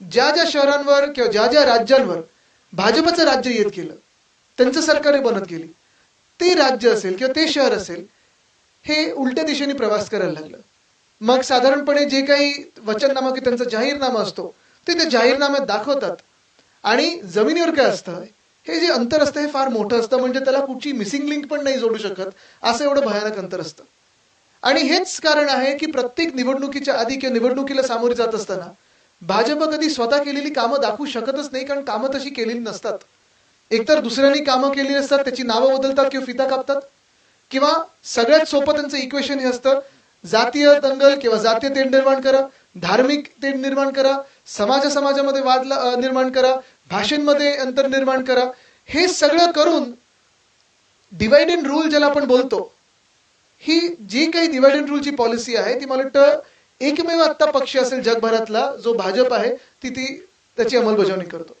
ज्या ज्या शहरांवर किंवा ज्या ज्या राज्यांवर भाजपचं राज्य येत गेलं त्यांचं सरकार बनत गेली ते राज्य असेल किंवा ते शहर असेल हे उलट्या दिशेने प्रवास करायला लागलं. मग साधारणपणे जे काही वचननामा की त्यांचा जाहीरनामा असतो ते त्या जाहीरनाम्यात दाखवतात. आणि जमिनीवर काय असतं हे जे अंतर असतं हे फार मोठं असतं म्हणजे त्याला कुठची मिसिंग लिंक पण नाही जोडू शकत असं एवढं भयानक अंतर असतं. आणि हेच कारण आहे की प्रत्येक निवडणुकीच्या आधी किंवा निवडणुकीला सामोरे जात असताना भाजप कधी स्वतः केलेली कामं दाखवू शकतच नाही कारण कामं तशी केलेली नसतात. एकतर दुसऱ्यांनी कामं केलेली असतात त्याची नावं बदलतात किंवा फिता कापतात. किंवा सगळ्यात सोपं त्यांचं इक्वेशन हे असतं जातीय दंगल किंवा जातीय तेढ निर्माण करा धार्मिक तेढ निर्माण करा समाज समाजामध्ये वाद निर्माण करा भाषेमध्ये अंतर निर्माण करा. हे सगळं करून डिवाइड अँड रूल ज्याला आपण बोलतो ही जी काही डिवाइड अँड रूलची पॉलिसी आहे ती मला वाटतं एकमेव आत्ता पक्ष असेल जगभरातला जो भाजप आहे ती ती त्याची अंमलबजावणी करतो.